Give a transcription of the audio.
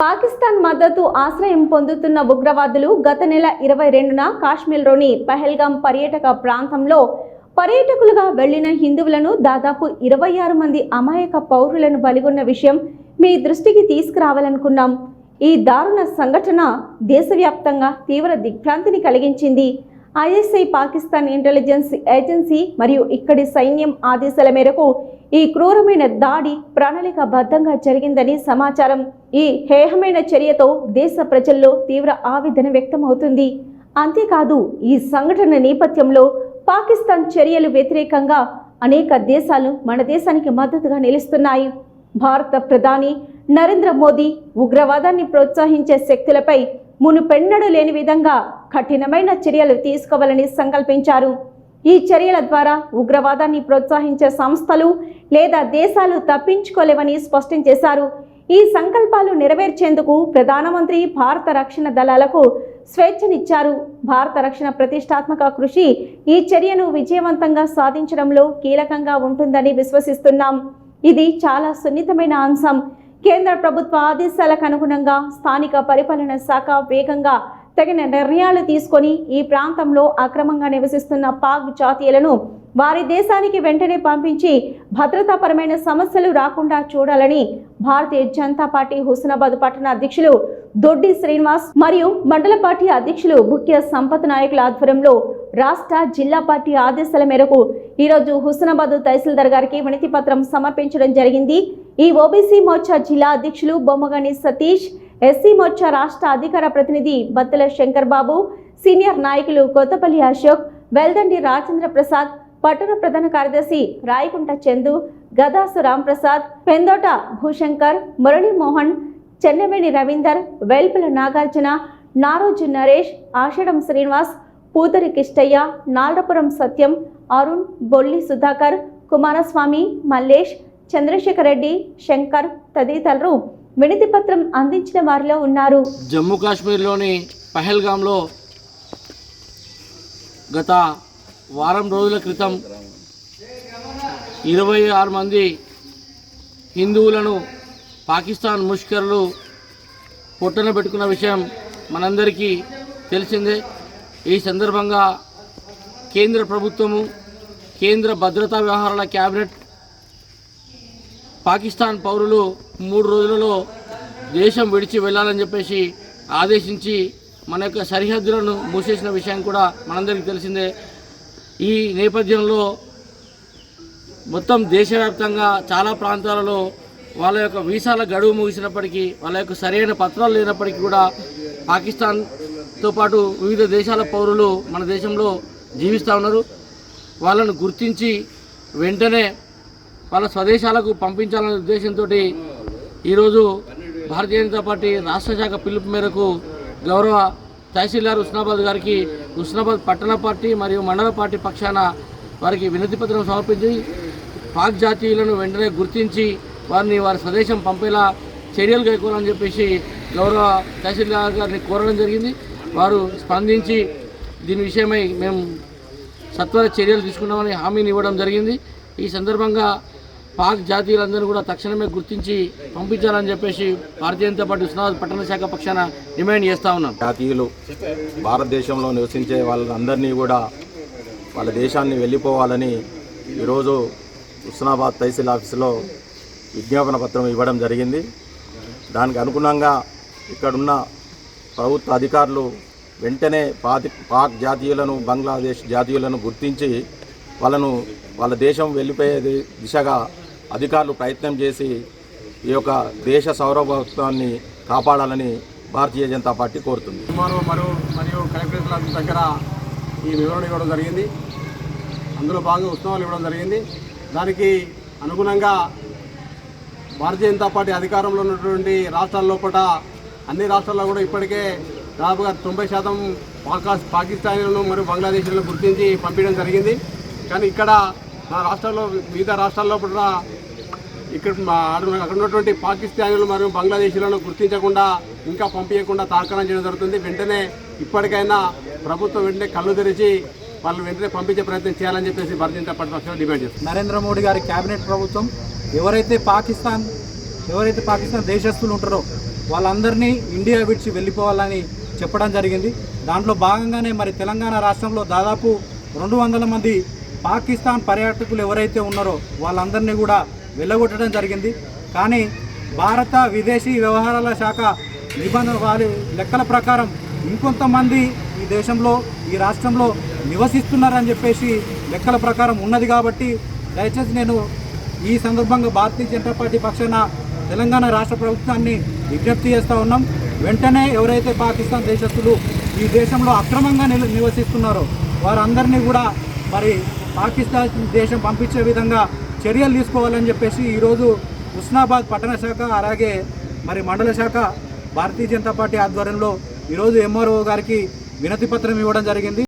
పాకిస్తాన్ మద్దతు ఆశ్రయం పొందుతున్న ఉగ్రవాదులు గత నెల ఇరవై రెండున కాశ్మీర్లోని పహల్గాం పర్యాటక ప్రాంతంలో పర్యాటకులుగా వెళ్ళిన హిందువులను దాదాపు ఇరవై ఆరు మంది అమాయక పౌరులను బలిగొన్న విషయం మీ దృష్టికి తీసుకురావాలనుకున్నాం. ఈ దారుణ సంఘటన దేశవ్యాప్తంగా తీవ్ర దిగ్భ్రాంతిని కలిగించింది. ఐఎస్ఐ పాకిస్తాన్ ఇంటెలిజెన్స్ ఏజెన్సీ మరియు ఇక్కడి సైన్యం ఆదేశాల మేరకు ఈ క్రూరమైన దాడి ప్రణాళికబద్ధంగా జరిగిందని సమాచారం. ఈ హేహమైన చర్యతో దేశ ప్రజల్లో తీవ్ర ఆవేదన వ్యక్తమవుతుంది. అంతేకాదు ఈ సంఘటన నేపథ్యంలో పాకిస్తాన్ చర్యలు వ్యతిరేకంగా అనేక దేశాలు మన దేశానికి మద్దతుగా నిలుస్తున్నాయి. భారత ప్రధాని నరేంద్ర మోదీ ఉగ్రవాదాన్ని ప్రోత్సహించే శక్తులపై మునుపెన్నడూ లేని విధంగా కఠినమైన చర్యలు తీసుకోవాలని సంకల్పించారు. ఈ చర్యల ద్వారా ఉగ్రవాదాన్ని ప్రోత్సహించే సంస్థలు లేదా దేశాలు తప్పించుకోలేవని స్పష్టం చేశారు. ఈ సంకల్పాలు నెరవేర్చేందుకు ప్రధానమంత్రి భారత రక్షణ దళాలకు స్వేచ్ఛనిచ్చారు. భారత రక్షణ ప్రతిష్టాత్మక కృషి ఈ చర్యను విజయవంతంగా సాధించడంలో కీలకంగా ఉంటుందని విశ్వసిస్తున్నాం. ఇది చాలా సున్నితమైన అంశం. కేంద్ర ప్రభుత్వ ఆదేశాలకు అనుగుణంగా స్థానిక పరిపాలన శాఖ వేగంగా తగిన నిర్ణయాలు తీసుకొని ఈ ప్రాంతంలో అక్రమంగా నివసిస్తున్న పాక్ జాతీయులను వారి దేశానికి వెంటనే పంపించి భద్రతాపరమైన సమస్యలు రాకుండా చూడాలని భారతీయ జనతా పార్టీ హుస్నాబాద్ పట్టణ అధ్యక్షులు దొడ్డి శ్రీనివాస్ మరియు మండల పార్టీ అధ్యక్షులు ముఖ్య సంపత్ నాయకుల ఆధ్వర్యంలో రాష్ట్ర జిల్లా పార్టీ ఆదేశాల మేరకు ఈరోజు హుస్నాబాద్ తహసీల్దార్ గారికి వినతి పత్రం సమర్పించడం జరిగింది. ఈ ఓబీసీ మోర్చా జిల్లా అధ్యక్షులు బొమ్మగని సతీష్ ఎస్సీ మోర్చా రాష్ట్ర అధికార ప్రతినిధి బత్తుల శంకర్ బాబు సీనియర్ నాయకులు కొత్తపల్లి అశోక్ వెల్దండి రాజేంద్ర ప్రసాద్ పట్టణ ప్రధాన కార్యదర్శి రాయకుంట చందు గదాసు రాంప్రసాద్ పెందోట భూశంకర్ మురళీమోహన్ చెన్నవేణి రవీందర్ వేల్పుల నాగార్జున నారోజు నరేష్ ఆషడం శ్రీనివాస్ పూతరి కిష్టయ్య నాల్డపురం సత్యం అరుణ్ బొల్లి సుధాకర్ కుమారస్వామి మల్లేష్ చంద్రశేఖర్ రెడ్డి శంకర్ తదితరులు వినతి పత్రం అందించిన వారిలో ఉన్నారు. జమ్మూ కాశ్మీర్లోని పహల్గామ్లో గత వారం రోజుల క్రితం ఇరవై ఆరు మంది హిందువులను పాకిస్తాన్ ముష్కర్లు పొట్టన పెట్టుకున్న విషయం మనందరికీ తెలిసిందే. ఈ సందర్భంగా కేంద్ర ప్రభుత్వము కేంద్ర భద్రతా వ్యవహారాల క్యాబినెట్ పాకిస్తాన్ పౌరులు మూడు రోజులలో దేశం విడిచి వెళ్ళాలని చెప్పేసి ఆదేశించి మన యొక్క సరిహద్దులను మూసేసిన విషయం కూడా మనందరికీ తెలిసిందే. ఈ నేపథ్యంలో మొత్తం దేశవ్యాప్తంగా చాలా ప్రాంతాలలో వాళ్ళ యొక్క వీసాల గడువు ముగిసినప్పటికీ వాళ్ళ యొక్క సరైన పత్రాలు లేనప్పటికీ కూడా పాకిస్తాన్తో పాటు వివిధ దేశాల పౌరులు మన దేశంలో జీవిస్తూ ఉన్నారు. వాళ్ళను గుర్తించి వెంటనే వాళ్ళ స్వదేశాలకు పంపించాలనే ఉద్దేశంతో ఈరోజు భారతీయ జనతా పార్టీ రాష్ట్ర శాఖ పిలుపు మేరకు గౌరవ తహసీల్దార్ హుస్నాబాద్ గారికి హుస్నాబాద్ పట్టణ పార్టీ మరియు మండల పార్టీ పక్షాన వారికి వినతి పత్రం సమర్పించి పాక్ జాతీయులను వెంటనే గుర్తించి వారిని వారి స్వదేశం పంపేలా చర్యలు కైకోవాలని చెప్పేసి గౌరవ తహసీల్దార్ గారిని కోరడం జరిగింది. వారు స్పందించి దీని విషయమై మేము సత్వర చర్యలు తీసుకున్నామని హామీని ఇవ్వడం జరిగింది. ఈ సందర్భంగా పాక్ జాతీయులందరూ కూడా తక్షణమే గుర్తించి పంపించాలని చెప్పేసి భారతీయ జనతా పార్టీ ఉస్నాబాద్ పట్టణ శాఖ పక్షాన డిమాండ్ చేస్తా ఉన్నాం. జాతీయులు భారతదేశంలో నివసించే వాళ్ళందరినీ కూడా వాళ్ళ దేశాన్ని వెళ్ళిపోవాలని ఈరోజు హుస్నాబాద్ తహసీల్ ఆఫీసులో విజ్ఞాపన పత్రం ఇవ్వడం జరిగింది. దానికి అనుగుణంగా ఇక్కడున్న ప్రభుత్వ అధికారులు వెంటనే పాతి పాక్ జాతీయులను బంగ్లాదేశ్ జాతీయులను గుర్తించి వాళ్ళను వాళ్ళ దేశం వెళ్ళిపోయేది దిశగా అధికారులు ప్రయత్నం చేసి ఈ యొక్క దేశ సౌరభత్వాన్ని కాపాడాలని భారతీయ జనతా పార్టీ కోరుతుంది. ఎంఆర్ఓ మరియు మరియు కలెక్టరేట్ల దగ్గర ఈ వివరణ ఇవ్వడం జరిగింది. అందులో భాగంగా ఉత్సవాలు ఇవ్వడం జరిగింది. దానికి అనుగుణంగా భారతీయ జనతా పార్టీ అధికారంలో ఉన్నటువంటి రాష్ట్రాల లోపల అన్ని రాష్ట్రాల్లో కూడా ఇప్పటికే దాదాపుగా తొంభై శాతం పాకా పాకిస్తాన్లను మరియు బంగ్లాదేశ్లను గుర్తించి పంపించడం జరిగింది. కానీ ఇక్కడ మా రాష్ట్రాల్లో వివిధ రాష్ట్రాల్లో కూడా ఇక్కడ మా అక్కడ ఉన్నటువంటి పాకిస్తానీలు మరియు బంగ్లాదేశీలను గుర్తించకుండా ఇంకా పంపించకుండా తాకడం చేయడం జరుగుతుంది. వెంటనే ఇప్పటికైనా ప్రభుత్వం వెంటనే కళ్ళు తెరిచి వాళ్ళు వెంటనే పంపించే ప్రయత్నం చేయాలని చెప్పేసి భారతీయ జనతా పార్టీ పక్షాలు డిమాండ్ చేస్తుంది. నరేంద్ర మోడీ గారి కేబినెట్ ప్రభుత్వం ఎవరైతే పాకిస్తాన్ ఎవరైతే పాకిస్తాన్ దేశస్తులు ఉంటారో వాళ్ళందరినీ ఇండియా విడిచి వెళ్ళిపోవాలని చెప్పడం జరిగింది. దాంట్లో భాగంగానే మరి తెలంగాణ రాష్ట్రంలో దాదాపు రెండు వందల మంది పాకిస్తాన్ పర్యాటకులు ఎవరైతే ఉన్నారో వాళ్ళందరినీ కూడా వెళ్ళగొట్టడం జరిగింది. కానీ భారత విదేశీ వ్యవహారాల శాఖ నిబంధన వారి లెక్కల ప్రకారం ఇంకొంతమంది ఈ దేశంలో ఈ రాష్ట్రంలో నివసిస్తున్నారని చెప్పేసి లెక్కల ప్రకారం ఉన్నది కాబట్టి దయచేసి నేను ఈ సందర్భంగా భారతీయ జనతా పార్టీ పక్షాన తెలంగాణ రాష్ట్ర ప్రభుత్వాన్ని విజ్ఞప్తి చేస్తూ ఉన్నాం. వెంటనే ఎవరైతే పాకిస్తాన్ దేశస్తులు ఈ దేశంలో అక్రమంగా నివసిస్తున్నారో వారందరినీ కూడా మరి పాకిస్తాన్ దేశం పంపించే విధంగా చర్యలు తీసుకోవాలని చెప్పేసి ఈరోజు హుస్నాబాద్ పట్టణ శాఖ అలాగే మరి మండల శాఖ భారతీయ జనతా పార్టీ ఆధ్వర్యంలో ఈరోజు ఎంఆర్ఓ గారికి వినతి పత్రం ఇవ్వడం జరిగింది.